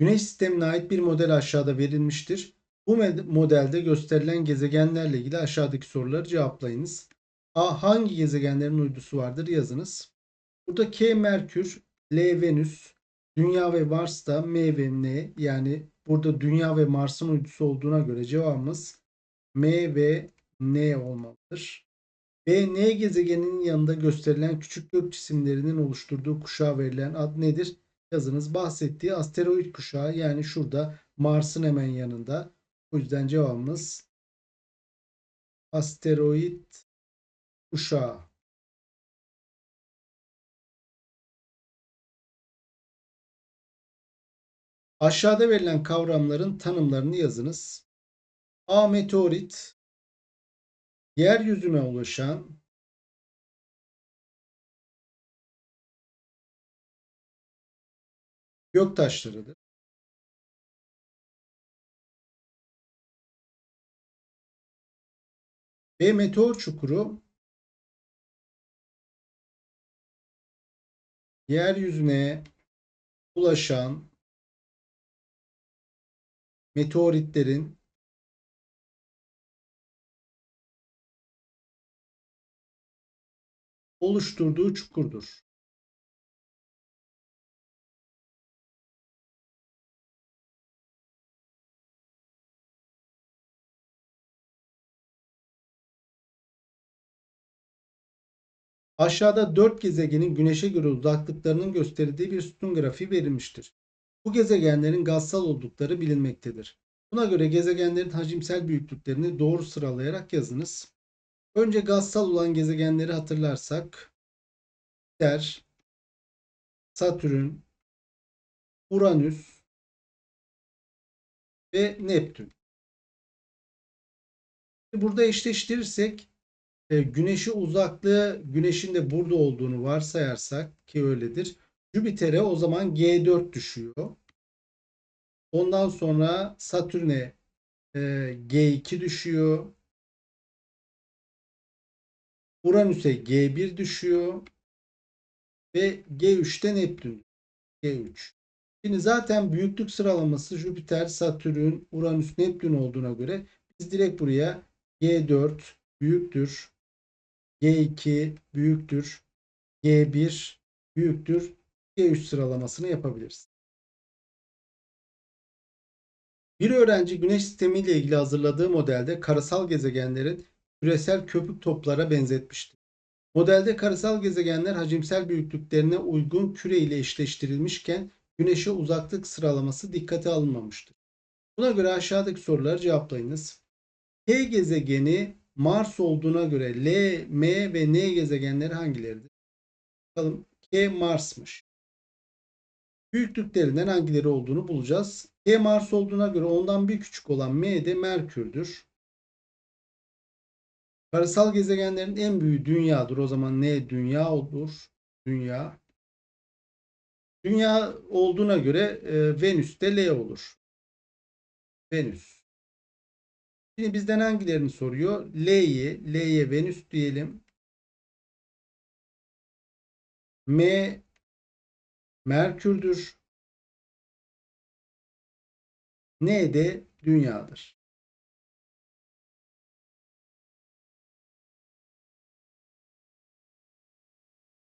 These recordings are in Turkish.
Güneş sistemine ait bir model aşağıda verilmiştir. Bu modelde gösterilen gezegenlerle ilgili aşağıdaki soruları cevaplayınız. A. Hangi gezegenlerin uydusu vardır yazınız. Burada K Merkür, L Venüs, Dünya ve Mars'ta M ve N yani burada Dünya ve Mars'ın uydusu olduğuna göre cevabımız M ve N olmalıdır. B. N gezegeninin yanında gösterilen küçük gök cisimlerinin oluşturduğu kuşağa verilen ad nedir? Yazınız bahsettiği asteroid kuşağı yani şurada Mars'ın hemen yanında. O yüzden cevabımız asteroid kuşağı. Aşağıda verilen kavramların tanımlarını yazınız. A. Meteorit Yeryüzüne ulaşan gök taşlarıdır. B. Meteor çukuru yeryüzüne ulaşan meteoritlerin oluşturduğu çukurdur. Aşağıda dört gezegenin güneşe göre uzaklıklarının gösterildiği bir sütun grafiği verilmiştir. Bu gezegenlerin gazsal oldukları bilinmektedir. Buna göre gezegenlerin hacimsel büyüklüklerini doğru sıralayarak yazınız. Önce gazsal olan gezegenleri hatırlarsak Jüpiter, Satürn, Uranüs ve Neptün. Burada eşleştirirsek e, Güneşi uzaklığı Güneş'in de burada olduğunu varsayarsak ki öyledir. Jüpiter'e o zaman G4 düşüyor. Ondan sonra Satürn'e e, G2 düşüyor. Uranüs'e G1 düşüyor. Ve G3'te Neptün. G3. Şimdi zaten büyüklük sıralaması Jüpiter, Satürn, Uranüs, Neptün olduğuna göre biz direkt buraya G4 büyüktür. G2 büyüktür. G1 büyüktür. G3 sıralamasını yapabiliriz. Bir öğrenci güneş sistemi ile ilgili hazırladığı modelde karasal gezegenlerin küresel köpük toplara benzetmiştir. Modelde karasal gezegenler hacimsel büyüklüklerine uygun küre ile eşleştirilmişken güneşe uzaklık sıralaması dikkate alınmamıştır. Buna göre aşağıdaki soruları cevaplayınız. K gezegeni Mars olduğuna göre L, M ve N gezegenleri hangileridir? Bakalım K Mars'mış. Büyüklüklerinden hangileri olduğunu bulacağız. K Mars olduğuna göre ondan bir küçük olan M de Merkür'dür. Karasal gezegenlerin en büyüğü Dünya'dır. O zaman ne Dünya olur? Dünya. Dünya olduğuna göre e, Venüs de L olur. Venüs. Şimdi bizden hangilerini soruyor? L'yi, L'ye Venüs diyelim. M Merkür'dür. N de Dünya'dır.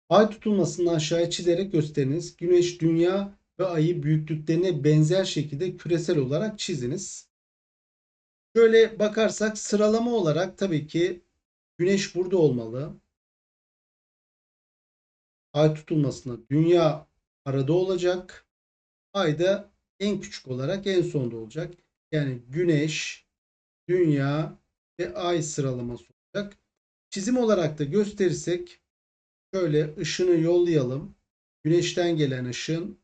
Ay tutulmasını aşağıya çizerek gösteriniz. Güneş, Dünya ve Ay'ı büyüklüklerine benzer şekilde küresel olarak çiziniz. Şöyle bakarsak sıralama olarak tabii ki Güneş burada olmalı. Ay tutulmasında Dünya arada olacak. Ay da en küçük olarak en sonda olacak. Yani Güneş, Dünya ve Ay sıralaması olacak. Çizim olarak da gösterirsek şöyle ışını yollayalım. Güneşten gelen ışın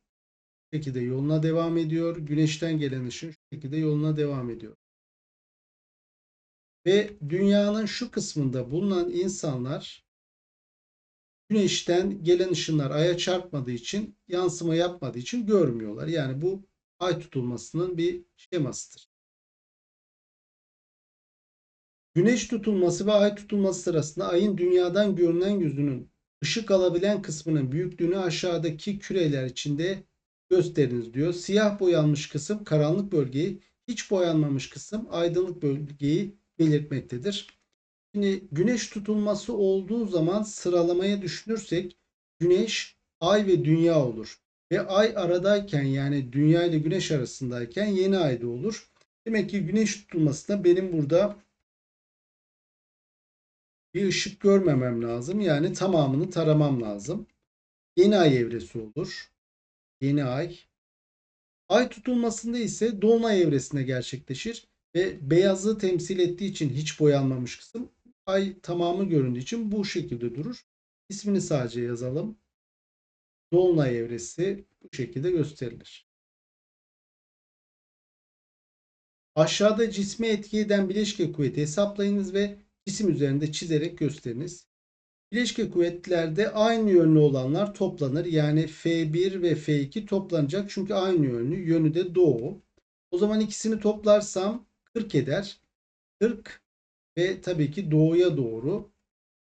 şekilde yoluna devam ediyor. Güneşten gelen ışın şu şekilde yoluna devam ediyor. Ve dünyanın şu kısmında bulunan insanlar güneşten gelen ışınlar aya çarpmadığı için yansıma yapmadığı için görmüyorlar. Yani bu ay tutulmasının bir şemasıdır. Güneş tutulması ve ay tutulması sırasında ayın dünyadan görünen yüzünün ışık alabilen kısmının büyüklüğünü aşağıdaki küreler içinde gösteriniz diyor. Siyah boyanmış kısım karanlık bölgeyi, hiç boyanmamış kısım aydınlık bölgeyi belirtmektedir. Şimdi güneş tutulması olduğu zaman sıralamaya düşünürsek güneş, ay ve dünya olur. Ve ay aradayken yani dünya ile güneş arasındayken yeni ayda olur. Demek ki güneş tutulmasında benim burada bir ışık görmemem lazım. Yani tamamını taramam lazım. Yeni ay evresi olur. Yeni ay. Ay tutulmasında ise dolunay evresinde gerçekleşir ve beyazlığı temsil ettiği için hiç boyanmamış kısım ay tamamı göründüğü için bu şekilde durur. İsmini sadece yazalım. Dolunay evresi bu şekilde gösterilir. Aşağıda cisme etki eden bileşke kuvveti hesaplayınız ve cisim üzerinde çizerek gösteriniz. Bileşke kuvvetlerde aynı yönlü olanlar toplanır. Yani F1 ve F2 toplanacak. Çünkü aynı yönlü. Yönü de doğu. O zaman ikisini toplarsam 40 eder. 40 ve tabii ki doğuya doğru.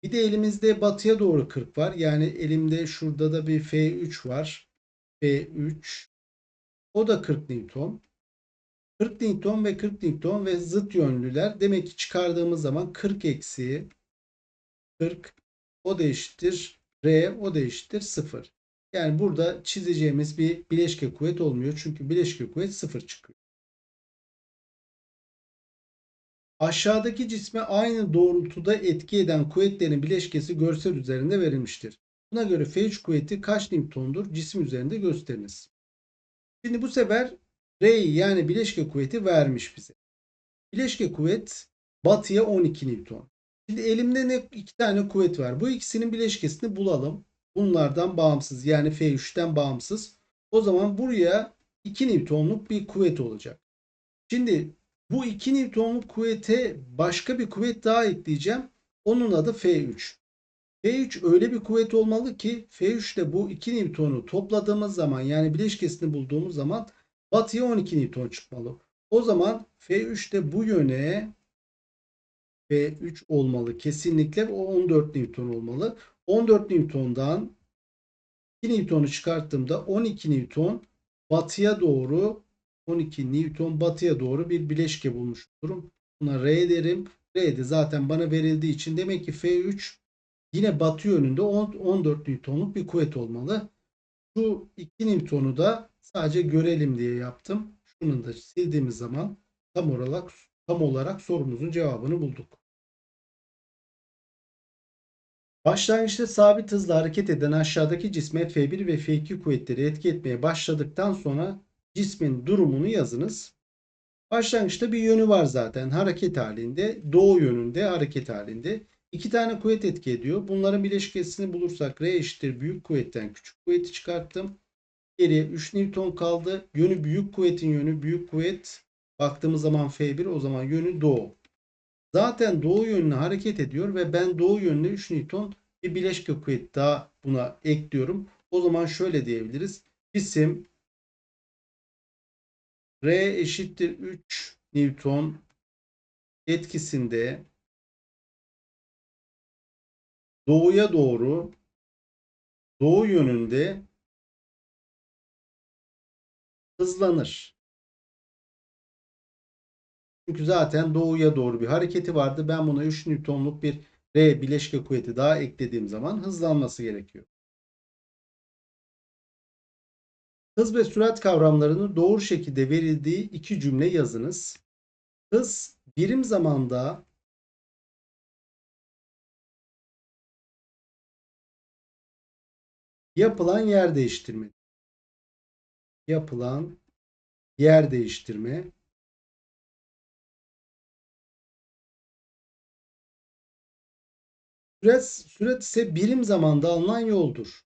Bir de elimizde batıya doğru 40 var. Yani elimde şurada da bir F3 var. F3. O da 40 Newton. 40 Newton ve 40 Newton ve zıt yönlüler. Demek ki çıkardığımız zaman 40 eksi 40 o da eşittir R o da eşittir 0. Yani burada çizeceğimiz bir bileşke kuvvet olmuyor. Çünkü bileşke kuvvet 0 çıkıyor. Aşağıdaki cisme aynı doğrultuda etki eden kuvvetlerin bileşkesi görsel üzerinde verilmiştir. Buna göre F3 kuvveti kaç Newton'dur? Cisim üzerinde gösteriniz. Şimdi bu sefer R'yi yani bileşke kuvveti vermiş bize. Bileşke kuvvet batıya 12 Newton. Şimdi elimde ne iki tane kuvvet var. Bu ikisinin bileşkesini bulalım. Bunlardan bağımsız yani F3'ten bağımsız. O zaman buraya 2 Newton'luk bir kuvvet olacak. Şimdi bu 2 Newton'luk kuvvete başka bir kuvvet daha ekleyeceğim. Onun adı F3. F3 öyle bir kuvvet olmalı ki F3 ile bu 2 Newton'u topladığımız zaman yani bileşkesini bulduğumuz zaman batıya 12 Newton çıkmalı. O zaman F3 de bu yöne F3 olmalı. Kesinlikle o 14 Newton olmalı. 14 Newton'dan 2 Newton'u çıkarttığımda 12 Newton batıya doğru 12 Newton batıya doğru bir bileşke bulmuş olurum. Buna R derim. R de zaten bana verildiği için demek ki F3 yine batı yönünde 14 Newton'luk bir kuvvet olmalı. Şu 2 Newton'u da sadece görelim diye yaptım. Şunu da sildiğimiz zaman tam olarak tam olarak sorumuzun cevabını bulduk. Başlangıçta sabit hızla hareket eden aşağıdaki cisme F1 ve F2 kuvvetleri etki etmeye başladıktan sonra cismin durumunu yazınız. Başlangıçta bir yönü var zaten hareket halinde. Doğu yönünde hareket halinde. İki tane kuvvet etki ediyor. Bunların bileşkesini bulursak R eşittir büyük kuvvetten küçük kuvveti çıkarttım. Geriye 3 Newton kaldı. Yönü büyük kuvvetin yönü büyük kuvvet. Baktığımız zaman F1 o zaman yönü doğu. Zaten doğu yönüne hareket ediyor ve ben doğu yönüne 3 Newton bir bileşke kuvvet daha buna ekliyorum. O zaman şöyle diyebiliriz. Cisim R eşittir 3 Newton etkisinde doğuya doğru doğu yönünde hızlanır. Çünkü zaten doğuya doğru bir hareketi vardı. Ben buna 3 Newton'luk bir R bileşke kuvveti daha eklediğim zaman hızlanması gerekiyor. Hız ve sürat kavramlarını doğru şekilde verildiği iki cümle yazınız. Hız birim zamanda yapılan yer değiştirme. Yapılan yer değiştirme. Süret, süret ise birim zamanda alınan yoldur.